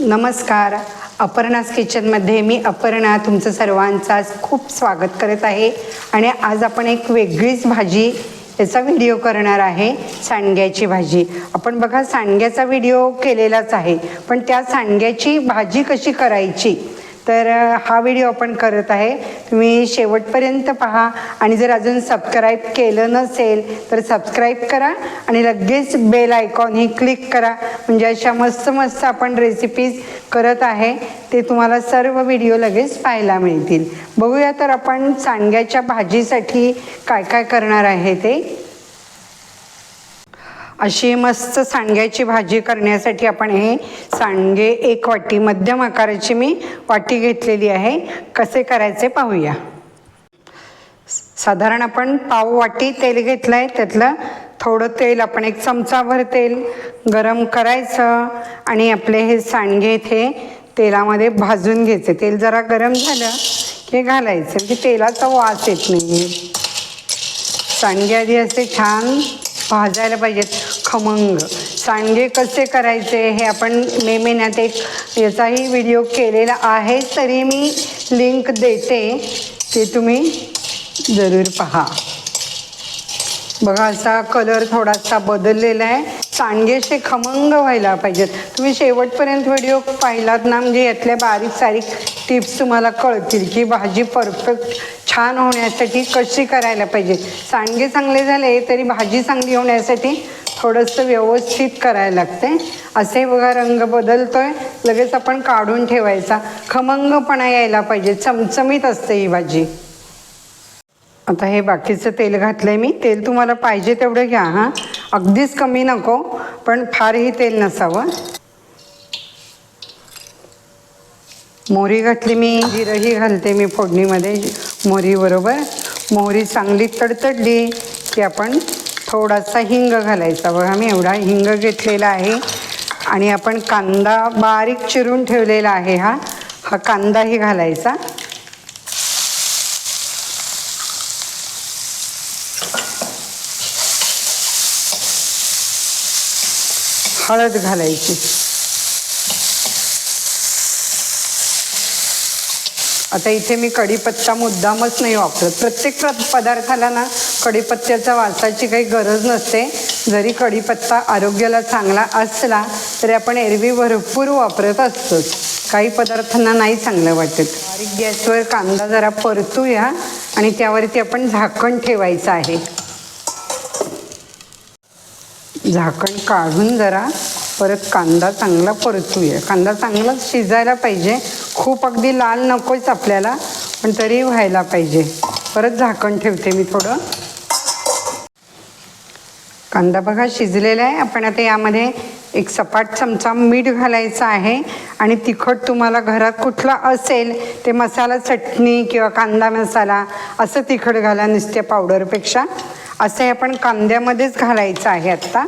नमस्कार. अपर्णास किचनमध्ये मी अपर्णा तुमचं सर्वांचं आज खूप स्वागत करत आहे. आणि आज आपण एक वेगळीच भाजी याचा व्हिडिओ करणार आहे सांडग्याची भाजी. आपण बघा सांडग्याचा व्हिडिओ केलेलाच आहे. पण त्या सांडग्याची भाजी कशी करायची? तर हा व्हिडिओ आपण करत आहे. तुम्ही शेवटपर्यंत पहा आणि जर अजून सबस्क्राईब केलं नसेल तर सबस्क्राईब करा आणि लगेच बेल आयकॉन ही क्लिक करा. म्हणजे अशा मस्त मस्त आपण रेसिपीज करत आहे. ते तुम्हाला सर्व व्हिडिओ लगेच पाहायला मिळतील. बघूया तर आपण सांडग्याच्या भाजीसाठी काय काय करणार आहे ते. अशी मस्त सांडग्याची भाजी करण्यासाठी आपण हे सांडगे एक वाटी मध्यम आकाराची मी वाटी घेतलेली आहे. कसे करायचे पाहूया. साधारण आपण पाव वाटी तेल घेतलं आहे त्यातलं थोडं तेल आपण एक चमचाभर तेल गरम करायचं आणि आपले हे सांडगे ते तेलामध्ये भाजून घ्यायचे. तेल जरा गरम झालं की घालायचं. की तेलाचा वास येत नाही आहे सांडगे आधी असे छान भाजायला पाहिजेत. खमंग. सांडगे कसे करायचे हे आपण मे महिन्यात एक याचाही व्हिडिओ केलेला आहे. तरी मी लिंक देते. ते तुम्ही जरूर पहा. बघा असा कलर थोडासा बदललेला आहे. सांडगे असे खमंग व्हायला पाहिजेत. तुम्ही शेवटपर्यंत व्हिडिओ पाहिलात ना म्हणजे यातल्या बारीक सारीक टिप्स तुम्हाला कळतील की भाजी परफेक्ट छान होण्यासाठी कशी करायला पाहिजे सांडगे चांगले झाले तरी भाजी चांगली होण्यासाठी थोडंसं व्यवस्थित करायला लागते असे बघा रंग बदलतो आहे लगेच आपण काढून ठेवायचा. खमंगपणा यायला पाहिजे. चमचमीत असते ही भाजी. आता हे बाकीचं तेल घातलंय मी. तेल तुम्हाला पाहिजे तेवढं घ्या हां. अगदीच कमी नको पण फारही तेल नसावं. मोहरी घातली मी जिरंही घालते मी फोडणीमध्ये मोहरीबरोबर मोहरी चांगली तडतडली की आपण थोडासा हिंग घालायचा. बघा मी एवढा हिंग घेतलेला आहे आणि आपण कांदा बारीक चिरून ठेवलेला आहे हा. हा कांदाही घालायचा. हळद घालायची. आता इथे मी कढीपत्ता मुद्दामच नाही वापरत. प्रत्येक प्र पदार्थाला ना कढीपत्त्याचा वासाची काही गरज नसते. जरी कढीपत्ता आरोग्याला चांगला असला तरी आपण एरवी भरपूर वापरत असतोच. काही पदार्थांना नाही चांगलं वाटत. बारीक गॅसवर कांदा जरा परतूया आणि त्यावरती आपण झाकण ठेवायचं आहे. झाकण काढून जरा परत कांदा चांगला परतूया. कांदा चांगला शिजायला पाहिजे. खूप अगदी लाल नकोच आपल्याला पण तरी व्हायला पाहिजे. परत झाकण ठेवते मी थोडं. कांदा बघा शिजलेला आहे. आपण आता यामध्ये एक सपाट चमचा मीठ घालायचा आहे. आणि तिखट तुम्हाला घरात कुठला असेल ते मसाला चटणी किंवा कांदा मसाला असं तिखट घाला नुसत्या पावडरपेक्षा असं हे आपण कांद्यामध्येच घालायचं आहे आत्ता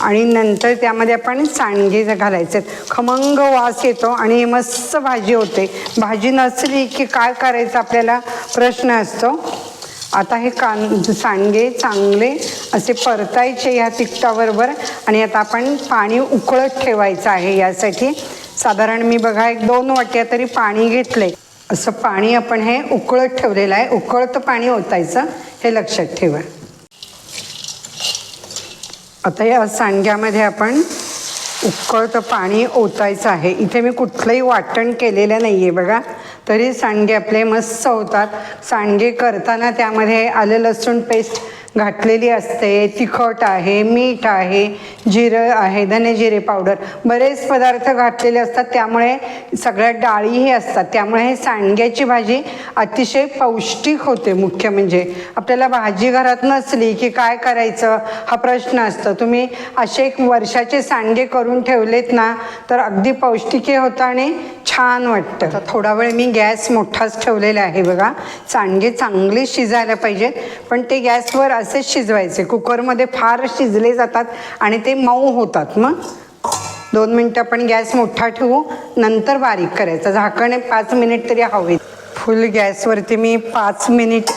आणि नंतर त्यामध्ये आपण सांडगे घालायचे खमंग वास येतो आणि मस्त भाजी होते. भाजी नसली की काय करायचं आपल्याला प्रश्न असतो. आता हे कान सांडगे चांगले असे परतायचे ह्या तिखटाबरोबर आणि आता आपण पाणी उकळत ठेवायचं आहे यासाठी. साधारण मी बघा एक दोन वाट्या तरी पाणी घेतले असं पाणी आपण हे उकळत ठेवलेलं आहे. उकळतं पाणी ओतायचं. हे लक्षात ठेवा. आता या सांडग्यामध्ये आपण उकळतं पाणी ओतायचं आहे. इथे मी कुठलंही वाटण केलेलं नाही आहे बघा. तरी सांडगे आपले मस्त होतात. सांडगे करताना त्यामध्ये आलं लसूण पेस्ट घातलेली असते तिखट आहे मीठ आहे जिरं आहे धने जिरे पावडर बरेच पदार्थ घातलेले असतात त्यामुळे सगळ्या डाळीही असतात. त्यामुळे हे सांडग्याची भाजी अतिशय पौष्टिक होते मुख्य म्हणजे. आपल्याला भाजी घरात नसली की काय करायचं? हा प्रश्न असतो. तुम्ही असे एक वर्षाचे सांडगे करून ठेवलेत ना तर अगदी पौष्टिकही होतं आणि छान वाटतं. तर थोडा वेळ मी गॅस मोठाच ठेवलेला आहे बघा. सांडगे चांगले शिजायला पाहिजेत. पण ते गॅसवर असेच शिजवायचे. कुकरमध्ये फार शिजले जातात आणि ते मऊ होतात मग. दोन मिनटं आपण गॅस मोठा ठेवू. नंतर बारीक करायचं. झाकण पाच मिनिट तरी हवे फुल गॅसवरती मी पाच मिनिट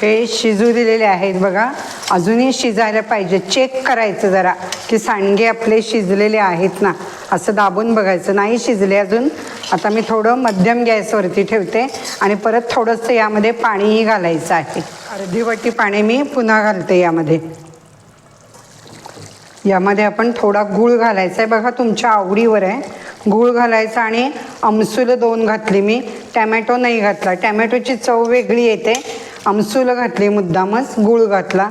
हे शिजू दिलेले आहेत बघा. अजूनही शिजायला पाहिजे. चेक करायचं जरा की सांडगे आपले शिजलेले आहेत ना. असं दाबून बघायचं. नाही शिजले अजून. आता मी थोडं मध्यम गॅसवरती ठेवते आणि परत थोडंसं यामध्ये पाणीही घालायचं आहे. अर्धी वाटी पाणी मी पुन्हा घालते यामध्ये. यामध्ये आपण थोडा गूळ घालायचा आहे. बघा तुमच्या आवडीवर आहे. गूळ घालायचा आणि आमसूल दोन घातली मी. टॅमॅटो नाही घातला. टॅमॅटोची चव वेगळी येते. आमसूल घातली मुद्दामच. गूळ घातला.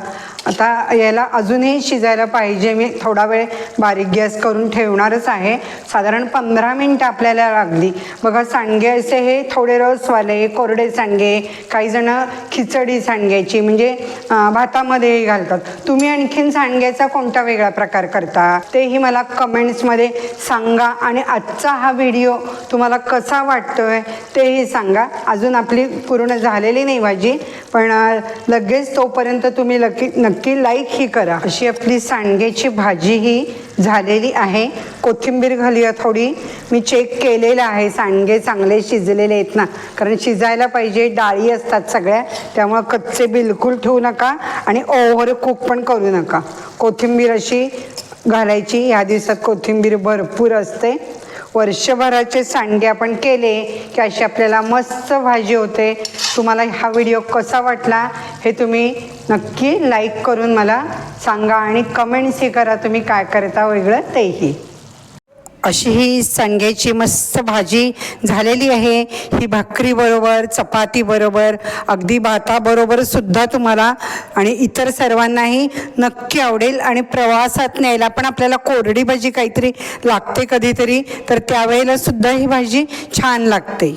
आता याला अजूनही शिजायला पाहिजे. मी थोडा वेळ बारीक गॅस करून ठेवणारच आहे. साधारण पंधरा मिनटं आपल्याला लागली. बघा सांडगे असे हे थोडे रसवाले कोरडे सांडगे काही जण खिचडी सांडग्याची म्हणजे भातामध्येही घालतात. तुम्ही आणखीन सांडग्याचा कोणता वेगळा प्रकार करता? तेही मला कमेंट्समध्ये सांगा आणि आजचा हा व्हिडिओ तुम्हाला कसा वाटतोय तेही सांगा. अजून आपली पूर्ण झालेली नाही भाजी पण लगेच तोपर्यंत तुम्ही लकी नक्की लाईक ही करा. अशी आपली सांडगेची भाजी ही झालेली आहे. कोथिंबीर घालूया थोडी. मी चेक केलेलं आहे. सांडगे चांगले शिजलेले आहेत ना. कारण शिजायला पाहिजे डाळी असतात सगळ्या. त्यामुळं कच्चे बिलकुल ठेवू नका आणि ओव्हर कुक पण करू नका. कोथिंबीर अशी घालायची. ह्या दिवसात कोथिंबीर भरपूर असते. वर्षभराचे सांडगे आपण केले की अशी आपल्याला मस्त भाजी होते. तुम्हाला हा व्हिडिओ कसा वाटला हे तुम्ही नक्की लाईक करून मला सांगा आणि कमेंट्सही करा तुम्ही काय करता वेगळं तेही. अशी ही सांडग्याची मस्त भाजी झालेली आहे. ही भाकरीबरोबर चपातीबरोबर अगदी भाताबरोबर सुद्धा तुम्हाला आणि इतर सर्वांनाही नक्की आवडेल आणि प्रवासात न्यायला पण आपल्याला कोरडी भाजी काहीतरी लागते कधीतरी तर त्यावेळेला सुद्धा ही भाजी छान लागते.